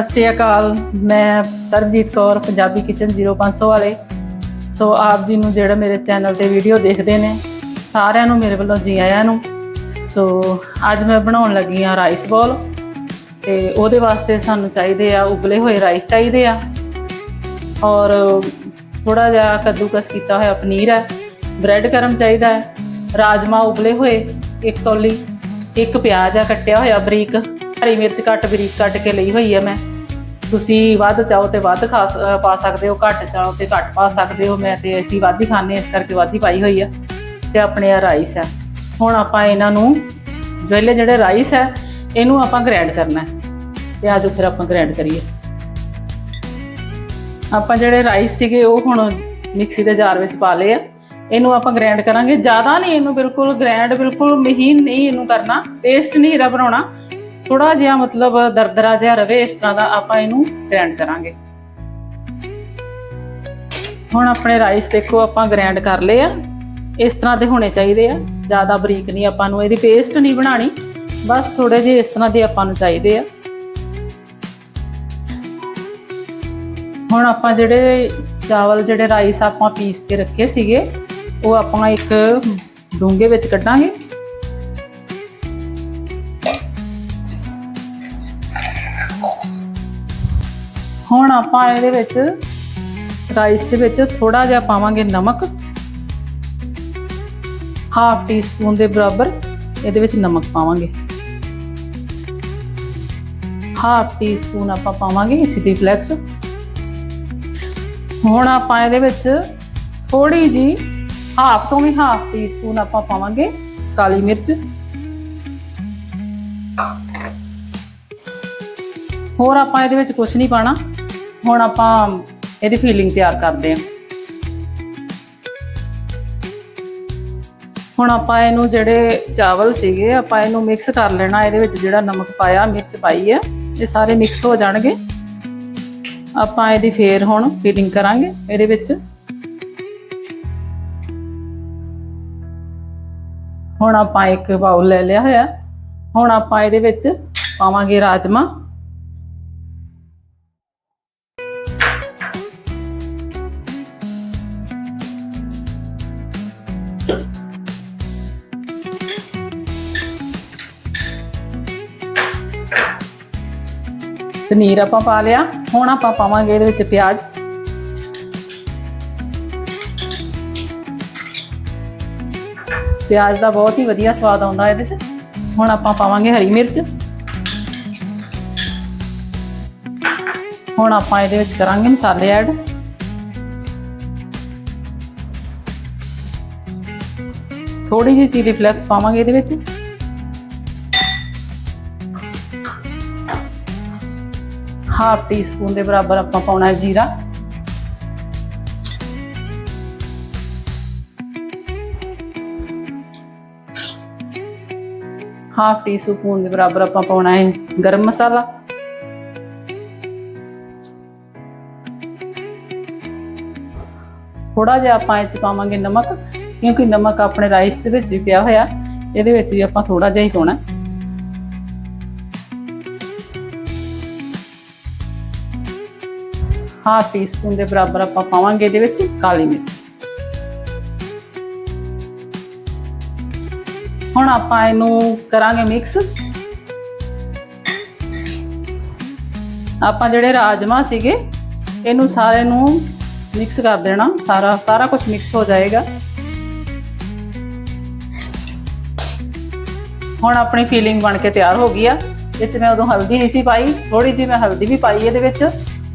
ਸਤਿ ਸ਼੍ਰੀ ਅਕਾਲ। ਮੈਂ ਸਰਬਜੀਤ ਕੌਰ, ਪੰਜਾਬੀ ਕਿਚਨ 0500 ਵਾਲੇ। ਸੋ ਆਪ ਜੀ ਨੂੰ ਜਿਹੜਾ ਮੇਰੇ ਚੈਨਲ ਤੇ ਵੀਡੀਓ ਦੇਖਦੇ ਨੇ, ਸਾਰਿਆਂ ਨੂੰ ਮੇਰੇ ਵੱਲੋਂ ਜੀ ਆਇਆਂ ਨੂੰ। ਸੋ ਅੱਜ ਮੈਂ ਬਣਾਉਣ ਲੱਗੀ ਆ ਰਾਈਸ ਬੋਲ। ਤੇ ਉਹਦੇ ਵਾਸਤੇ ਸਾਨੂੰ ਚਾਹੀਦੇ ਆ, ਉਬਲੇ ਹੋਏ ਰਾਈਸ ਚਾਹੀਦੇ ਆ। ਔਰ ਥੋੜਾ ਜਿਹਾ ਕੱਦੂਕਸ ਕੀਤਾ ਹੋਇਆ ਪਨੀਰ ਹੈ, ਬ੍ਰੈਡ ਗਰਮ ਚਾਹੀਦਾ ਹੈ ਰਾਜਮਾ ਉਬਲੇ ਹੋਏ, ਇੱਕ ਕੌਲੀ, ਇੱਕ ਪਿਆਜ਼ ਆ ਕੱਟਿਆ ਹੋਇਆ ਬਰੀਕ, ਹਰੀ ਮਿਰਚ ਕੱਟ ਬਰੀਕ ਕੱਟ ਕੇ ਲਈ ਹੋਈ ਹੈ ਮੈਂ। ਤੁਸੀਂ ਵੱਧ ਚਾਹੋ ਤੇ ਵੱਧ ਖਾ ਪਾ ਸਕਦੇ ਹੋ, ਘੱਟ ਚਾਹੋ ਤੇ ਘੱਟ ਪਾ ਸਕਦੇ ਹੋ। ਮੈਂ ਤੇ ਅਸੀਂ ਵੱਧ ਹੀ ਖਾਂਦੇ ਇਸ ਕਰਕੇ ਵੱਧ ਹੀ ਪਾਈ ਹੋਈ ਆ ਤੇ ਆਪਣੇ ਆ ਰਾਈਸ ਹੈ ਹੁਣ ਆਪਾਂ ਇਹਨਾਂ ਨੂੰ ਜਿਹੜੇ ਜਿਹੜੇ ਰਾਈਸ ਹੈ ਇਹਨੂੰ ਆਪਾਂ ਗ੍ਰੈਂਡ ਕਰਨਾ ਹੈ। ਤੇ ਆਜੋ ਫਿਰ ਆਪਾਂ ਗ੍ਰੈਂਡ ਕਰੀਏ। ਆਪਾਂ ਜਿਹੜੇ ਰਾਈਸ ਸੀਗੇ, ਉਹ ਹੁਣ ਮਿਕਸੀ ਦੇ ਜਾਰ ਵਿੱਚ ਪਾ ਲਏ ਆ। ਇਹਨੂੰ ਆਪਾਂ ਗ੍ਰੈਂਡ ਕਰਾਂਗੇ। ਜ਼ਿਆਦਾ ਨਹੀਂ ਇਹਨੂੰ ਬਿਲਕੁਲ ਗ੍ਰੈਂਡ ਬਿਲਕੁਲ ਮਹੀਨ ਨਹੀਂ ਇਹਨੂੰ ਕਰਨਾ। ਪੇਸਟ ਨਹੀਂ ਇਹਦਾ ਬਣਾਉਣਾ। ਥੋੜਾ ਜਿਹਾ ਮਤਲਬ ਦਰਦਰਾ ਜਿਹਾ ਰਵੇ, ਇਸ ਤਰ੍ਹਾਂ ਦਾ ਆਪਾਂ ਇਹਨੂੰ ਗ੍ਰਾਈਂਡ ਕਰਾਂਗੇ। ਹੁਣ ਆਪਣੇ ਰਾਈਸ ਦੇਖੋ, ਆਪਾਂ ਗ੍ਰਾਈਂਡ ਕਰ ਲਏ ਆ। ਇਸ ਤਰ੍ਹਾਂ ਦੇ ਹੋਣੇ ਚਾਹੀਦੇ ਆ। ਜ਼ਿਆਦਾ ਬਰੀਕ ਨਹੀਂ, ਆਪਾਂ ਨੂੰ ਇਹਦੀ ਪੇਸਟ ਨਹੀਂ ਬਣਾਣੀ ਬਸ ਥੋੜੇ ਜਿਹੇ ਇਸ ਤਰ੍ਹਾਂ ਦੇ ਆਪਾਂ ਨੂੰ ਚਾਹੀਦੇ ਆ। ਹੁਣ ਆਪਾਂ ਜਿਹੜੇ ਚਾਵਲ, ਜਿਹੜੇ ਰਾਈਸ ਆਪਾਂ ਪੀਸ ਕੇ ਰੱਖੇ ਸੀਗੇ, ਉਹ ਆਪਾਂ ਇੱਕ ਡੂੰਘੇ ਵਿੱਚ ਕੱਢਾਂਗੇ। ਹੁਣ ਆਪਾਂ ਇਹਦੇ ਵਿੱਚ ਰਾਈਸ ਦੇ ਵਿੱਚ ਥੋੜਾ ਜਿਹਾ ਪਾਵਾਂਗੇ ਨਮਕ। ਹਾਫ ਟੀਸਪੂਨ ਦੇ ਬਰਾਬਰ ਇਹਦੇ ਵਿੱਚ ਨਮਕ ਪਾਵਾਂਗੇ। ਹਾਫ ਟੀਸਪੂਨ ਆਪਾਂ ਪਾਵਾਂਗੇ ਸਿਟੀ ਫਲੈਕਸ ਹੁਣ ਆਪਾਂ ਇਹਦੇ ਵਿੱਚ ਥੋੜੀ ਜੀ ਹਾਫ ਤੋਂ ਵੀ ਹਾਫ ਟੀਸਪੂਨ ਆਪਾਂ ਪਾਵਾਂਗੇ ਕਾਲੀ ਮਿਰਚ। ਹੋਰ ਆਪਾਂ ਇਹਦੇ ਵਿੱਚ ਕੁਝ ਨਹੀਂ ਪਾਣਾ। ਹੁਣ ਆਪਾਂ ਇਹਦੀ ਫੀਲਿੰਗ ਤਿਆਰ ਕਰਦੇ ਹਾਂ। ਹੁਣ ਆਪਾਂ ਇਹਨੂੰ ਜਿਹੜੇ ਚਾਵਲ ਸੀਗੇ, ਆਪਾਂ ਇਹਨੂੰ ਮਿਕਸ ਕਰ ਲੈਣਾ। ਇਹਦੇ ਵਿੱਚ ਜਿਹੜਾ ਨਮਕ ਪਾਇਆ, ਮਿਰਚ ਪਾਈ ਹੈ, ਇਹ ਸਾਰੇ ਮਿਕਸ ਹੋ ਜਾਣਗੇ। ਆਪਾਂ ਇਹਦੀ ਫੇਰ ਹੁਣ ਫੀਲਿੰਗ ਕਰਾਂਗੇ ਇਹਦੇ ਵਿੱਚ। ਹੁਣ ਆਪਾਂ ਇੱਕ ਬਾਉਲ ਲੈ ਲਿਆ ਹੋਇਆ। ਹੁਣ ਆਪਾਂ ਇਹਦੇ ਵਿੱਚ ਪਾਵਾਂਗੇ ਰਾਜਮਾ ਪਨੀਰ ਆਪਾਂ ਪਾ ਲਿਆ। ਹੁਣ ਆਪਾਂ ਪਾਵਾਂਗੇ ਇਹਦੇ ਵਿੱਚ ਪਿਆਜ਼। ਪਿਆਜ਼ ਦਾ ਬਹੁਤ ਹੀ ਵਧੀਆ ਸਵਾਦ ਆਉਂਦਾ ਇਹਦੇ 'ਚ। ਹੁਣ ਆਪਾਂ ਪਾਵਾਂਗੇ ਹਰੀ ਮਿਰਚ। ਹੁਣ ਆਪਾਂ ਇਹਦੇ ਵਿੱਚ ਕਰਾਂਗੇ ਮਸਾਲੇ ਐਡ। ਥੋੜੀ ਜਿਹੀ ਚੀਲੀ ਫਲੈਕਸ ਪਾਵਾਂਗੇ ਇਹਦੇ ਵਿੱਚ। ਹਾਫ ਟੀਸਪੂਨ ਦੇ ਬਰਾਬਰ ਆਪਾਂ ਪਾਉਣਾ ਹੈ ਜੀਰਾ। ਹਾਫ ਟੀਸਪੂਨ ਦੇ ਬਰਾਬਰ ਆਪਾਂ ਪਾਉਣਾ ਹੈ ਗਰਮ ਮਸਾਲਾ। ਥੋੜਾ ਜਿਹਾ ਆਪਾਂ ਇਹ ਚ ਪਾਵਾਂਗੇ ਨਮਕ, ਕਿਉਂਕਿ ਨਮਕ ਆਪਣੇ ਰਾਈਸ ਦੇ ਵਿੱਚ ਵੀ ਪਿਆ ਹੋਇਆ, ਇਹਦੇ ਵਿੱਚ ਵੀ ਆਪਾਂ ਥੋੜਾ ਜਿਹਾ ਹੀ ਪਾਉਣਾ। ਹਾਫ ਟੀ ਸਪੂਨ ਦੇ ਬਰਾਬਰ ਆਪਾਂ ਪਾਵਾਂਗੇ, ਇਹਦੇ ਵਿੱਚ ਕਾਲੀ ਮਿਰਚ। ਹੁਣ ਆਪਾਂ ਇਹਨੂੰ ਕਰਾਂਗੇ ਮਿਕਸ। ਆਪਾਂ ਜਿਹੜੇ ਰਾਜਮਾ ਸੀਗੇ, ਇਹਨੂੰ ਸਾਰੇ ਨੂੰ ਮਿਕਸ ਕਰ ਦੇਣਾ, ਸਾਰਾ ਸਾਰਾ ਕੁਝ ਮਿਕਸ ਹੋ ਜਾਏਗਾ। ਹੁਣ ਆਪਣੀ ਫੀਲਿੰਗ ਬਣ ਕੇ ਤਿਆਰ ਹੋ ਗਈ ਆ। ਇਹ 'ਚ ਮੈਂ ਉਦੋਂ ਹਲਦੀ ਨਹੀਂ ਸੀ ਪਾਈ ਥੋੜੀ ਜਿਹੀ ਮੈਂ ਹਲਦੀ ਵੀ ਪਾਈ ਇਹਦੇ ਵਿੱਚ।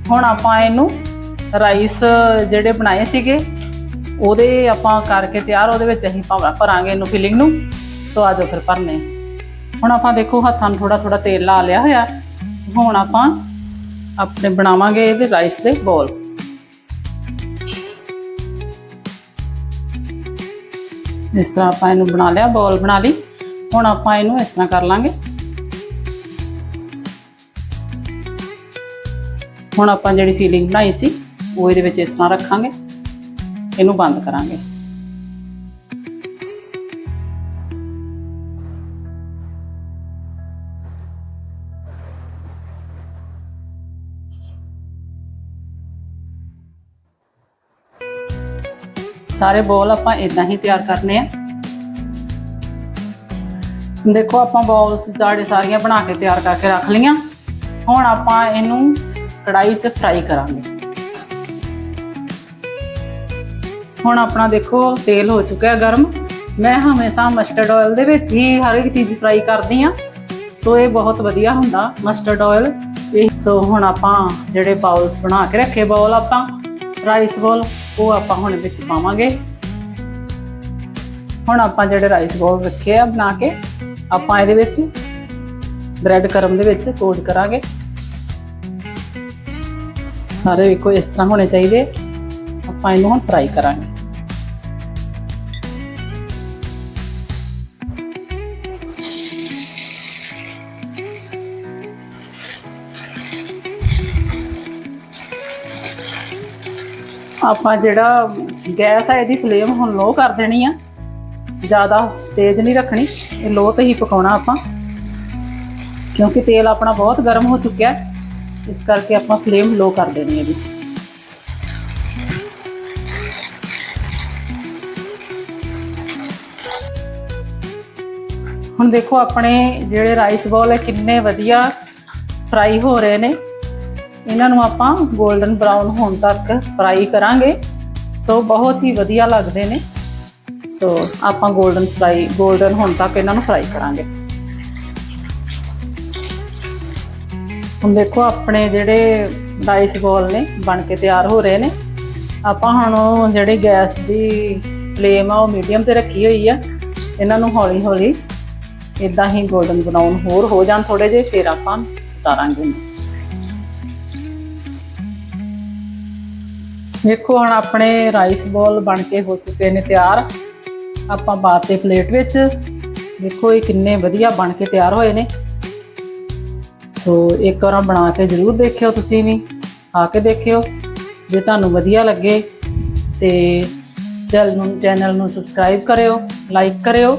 ਹੁਣ ਆਪਾਂ ਇਹਨੂੰ ਰਾਈਸ ਜਿਹੜੇ ਬਣਾਏ ਸੀਗੇ, ਉਹਦੇ ਆਪਾਂ ਕਰਕੇ ਤਿਆਰ, ਉਹਦੇ ਵਿੱਚ ਅਸੀਂ ਭਾਵਨਾ ਭਰਾਂਗੇ ਇਹਨੂੰ ਫਿਲਿੰਗ ਨੂੰ। ਸੋ ਆਜੋ ਫਿਰ ਭਰਨੇ। ਹੁਣ ਆਪਾਂ ਦੇਖੋ ਹੱਥਾਂ ਨੂੰ ਥੋੜਾ ਥੋੜਾ ਤੇਲ ਲਾ ਲਿਆ ਹੋਇਆ। ਹੁਣ ਆਪਾਂ ਆਪਣੇ ਬਣਾਵਾਂਗੇ ਇਹਦੇ ਰਾਈਸ ਦੇ ਬੋਲ। ਇਸ ਤਰ੍ਹਾਂ ਆਪਾਂ ਇਹਨੂੰ ਬਣਾ ਲਿਆ, ਬੋਲ ਬਣਾ ਲਈ। ਹੁਣ ਆਪਾਂ ਇਹਨੂੰ ਇਸ ਤਰ੍ਹਾਂ ਕਰ ਲਾਂਗੇ। ਹੁਣ ਆਪਾਂ ਜਿਹੜੀ ਫੀਲਿੰਗ ਬਣਾਈ ਸੀ, ਉਹ ਇਹਦੇ ਵਿੱਚ ਇਸ ਤਰ੍ਹਾਂ ਰੱਖਾਂਗੇ। ਇਹਨੂੰ ਬੰਦ ਕਰਾਂਗੇ। ਸਾਰੇ ਬੋਲ ਆਪਾਂ ਇਦਾਂ ਹੀ ਤਿਆਰ ਕਰਨੇ ਆ। ਦੇਖੋ ਆਪਾਂ ਬੋਲਸ ਸਾਡੇ ਸਾਰੀਆਂ ਬਣਾ ਕੇ ਤਿਆਰ ਕਰਕੇ ਰੱਖ ਲਈਆਂ। ਹੁਣ ਆਪਾਂ ਇਹਨੂੰ ਕੜਾਈ 'ਚ ਫਰਾਈ ਕਰਾਂਗੇ। ਹੁਣ ਆਪਣਾ ਦੇਖੋ, ਤੇਲ ਹੋ ਚੁੱਕਿਆ ਗਰਮ। ਮੈਂ ਹਮੇਸ਼ਾ ਮਸਟਰਡ ਆਇਲ ਦੇ ਵਿੱਚ ਹੀ ਹਰ ਇੱਕ ਚੀਜ਼ ਫਰਾਈ ਕਰਦੀ ਆ ਸੋ ਇਹ ਬਹੁਤ ਵਧੀਆ ਹੁੰਦਾ ਮਸਟਰਡ ਆਇਲ ਇਹ ਸੋ ਹੁਣ ਆਪਾਂ ਜਿਹੜੇ ਬਾਉਲਸ ਬਣਾ ਕੇ ਰੱਖੇ ਬਾਉਲ ਆਪਾਂ ਰਾਈਸ ਬਾਉਲ ਉਹ ਆਪਾਂ ਹੁਣ ਵਿੱਚ ਪਾਵਾਂਗੇ। ਹੁਣ ਆਪਾਂ ਜਿਹੜੇ ਰਾਈਸ ਬਾਉਲ ਰੱਖੇ ਆ ਬਣਾ ਕੇ, ਆਪਾਂ ਇਹਦੇ ਵਿੱਚ ਬ੍ਰੈਡ ਕਰਮ ਦੇ ਵਿੱਚ ਕੋਟ ਕਰਾਂਗੇ। ਸਾਰੇ ਵੇਖੋ ਇਸ ਤਰ੍ਹਾਂ ਹੋਣੇ ਚਾਹੀਦੇ। ਆਪਾਂ ਇਹਨੂੰ ਹੁਣ ਫਰਾਈ ਕਰਾਂਗੇ। ਆਪਾਂ ਜਿਹੜਾ ਗੈਸ ਹੈ ਇਹਦੀ ਫਲੇਮ ਹੁਣ ਲੋ ਕਰ ਦੇਣੀ ਆ। ਜ਼ਿਆਦਾ ਤੇਜ਼ ਨਹੀਂ ਰੱਖਣੀ, ਇਹ ਲੋ ਤੇ ਹੀ ਪਕਾਉਣਾ ਆਪਾਂ। ਕਿਉਂਕਿ ਤੇਲ ਆਪਣਾ ਬਹੁਤ ਗਰਮ ਹੋ ਚੁੱਕਿਆ। ਹੈ ਇਸ ਕਰਕੇ ਆਪਾਂ ਫਲੇਮ ਲੋ ਕਰ ਦੇਣੀ ਹੈ ਜੀ। ਹੁਣ ਦੇਖੋ ਆਪਣੇ ਜਿਹੜੇ ਰਾਈਸ ਬਾਲ ਹੈ ਕਿੰਨੇ ਵਧੀਆ ਫਰਾਈ ਹੋ ਰਹੇ ਨੇ। ਇਹਨਾਂ ਨੂੰ ਆਪਾਂ ਗੋਲਡਨ ਬ੍ਰਾਊਨ ਹੋਣ ਤੱਕ ਫਰਾਈ ਕਰਾਂਗੇ। ਸੋ ਬਹੁਤ ਹੀ ਵਧੀਆ ਲੱਗਦੇ ਨੇ। ਸੋ ਆਪਾਂ ਗੋਲਡਨ ਫਰਾਈ ਗੋਲਡਨ ਹੋਣ ਤੱਕ ਇਹਨਾਂ ਨੂੰ ਫਰਾਈ ਕਰਾਂਗੇ। ਹੁਣ ਦੇਖੋ ਆਪਣੇ ਜਿਹੜੇ ਰਾਈਸ ਬੋਲ ਨੇ, ਬਣ ਕੇ ਤਿਆਰ ਹੋ ਰਹੇ ਨੇ। ਆਪਾਂ ਹੁਣ ਜਿਹੜੇ ਗੈਸ ਦੀ ਫਲੇਮ ਆ, ਉਹ ਮੀਡੀਅਮ ਤੇ ਰੱਖੀ ਹੋਈ ਆ। ਇਹਨਾਂ ਨੂੰ ਹੌਲੀ ਹੌਲੀ ਇਦਾਂ ਹੀ 골ਡਨ ਬਰਾਊਨ ਹੋਰ ਹੋ ਜਾਣ ਥੋੜੇ ਜਿਹੇ, ਫਿਰ ਆਪਾਂ ਉਤਾਰਾਂਗੇ। ਦੇਖੋ ਹੁਣ ਆਪਣੇ ਰਾਈਸ ਬੋਲ ਬਣ ਕੇ ਹੋ ਚੁੱਕੇ ਨੇ ਤਿਆਰ। ਆਪਾਂ ਬਾਤੇ ਪਲੇਟ ਵਿੱਚ ਦੇਖੋ ਇਹ ਕਿੰਨੇ ਵਧੀਆ ਬਣ ਕੇ ਤਿਆਰ ਹੋਏ ਨੇ। ਸੋ ਇੱਕ ਵਾਰ ਬਣਾ ਕੇ ਜ਼ਰੂਰ ਦੇਖਿਓ ਤੁਸੀਂ ਵੀ, ਆ ਕੇ ਦੇਖਿਓ। ਜੇ ਤੁਹਾਨੂੰ ਵਧੀਆ ਲੱਗੇ ਤੇ ਚੈਨਲ ਨੂੰ ਚੈਨਲ ਨੂੰ ਸਬਸਕ੍ਰਾਈਬ ਕਰਿਓ, ਲਾਈਕ ਕਰਿਓ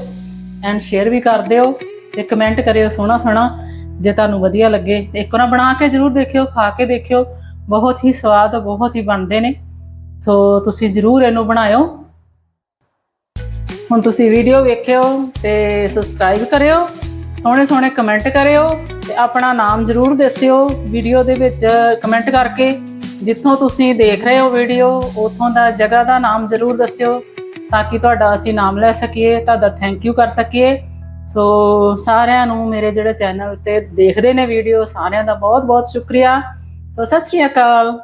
ਐਂਡ ਸ਼ੇਅਰ ਵੀ ਕਰ ਦਿਓ ਤੇ ਕਮੈਂਟ ਕਰਿਓ ਸੋਹਣਾ ਸੋਹਣਾ ਜੇ ਤੁਹਾਨੂੰ ਵਧੀਆ ਲੱਗੇ। ਤੇ ਇੱਕ ਵਾਰ ਬਣਾ ਕੇ ਜ਼ਰੂਰ ਦੇਖਿਓ, ਖਾ ਕੇ ਦੇਖਿਓ। ਬਹੁਤ ਹੀ ਸਵਾਦ ਬਹੁਤ ਹੀ ਬਣਦੇ ਨੇ। ਸੋ ਤੁਸੀਂ ਜ਼ਰੂਰ ਇਹਨੂੰ ਬਣਾਇਓ। ਹੁਣ ਤੁਸੀਂ ਵੀਡੀਓ ਵੇਖਿਓ ਤੇ ਸਬਸਕ੍ਰਾਈਬ ਕਰਿਓ। ਸੋਹਣੇ ਸੋਹਣੇ ਕਮੈਂਟ ਕਰਿਓ ਤੇ ਆਪਣਾ ਨਾਮ ਜ਼ਰੂਰ ਦੱਸਿਓ ਵੀਡੀਓ ਦੇ ਵਿੱਚ ਕਮੈਂਟ ਕਰਕੇ। ਜਿੱਥੋਂ ਤੁਸੀਂ ਦੇਖ ਰਹੇ ਹੋ ਵੀਡੀਓ ਉਥੋਂ ਦਾ ਜਗ੍ਹਾ ਦਾ ਨਾਮ ਜ਼ਰੂਰ ਦੱਸਿਓ ਤਾਂ ਕਿ ਤੁਹਾਡਾ ਅਸੀਂ ਨਾਮ ਲੈ ਸਕੀਏ, ਤੁਹਾਡਾ ਥੈਂਕ ਯੂ ਕਰ ਸਕੀਏ। ਸੋ ਸਾਰਿਆਂ ਨੂੰ ਮੇਰੇ ਜਿਹੜੇ ਚੈਨਲ ਤੇ ਦੇਖਦੇ ਨੇ ਵੀਡੀਓ ਸਾਰਿਆਂ ਦਾ ਬਹੁਤ ਬਹੁਤ ਸ਼ੁਕਰੀਆ। ਸੋ ਸਤਿ ਸ਼੍ਰੀ ਅਕਾਲ।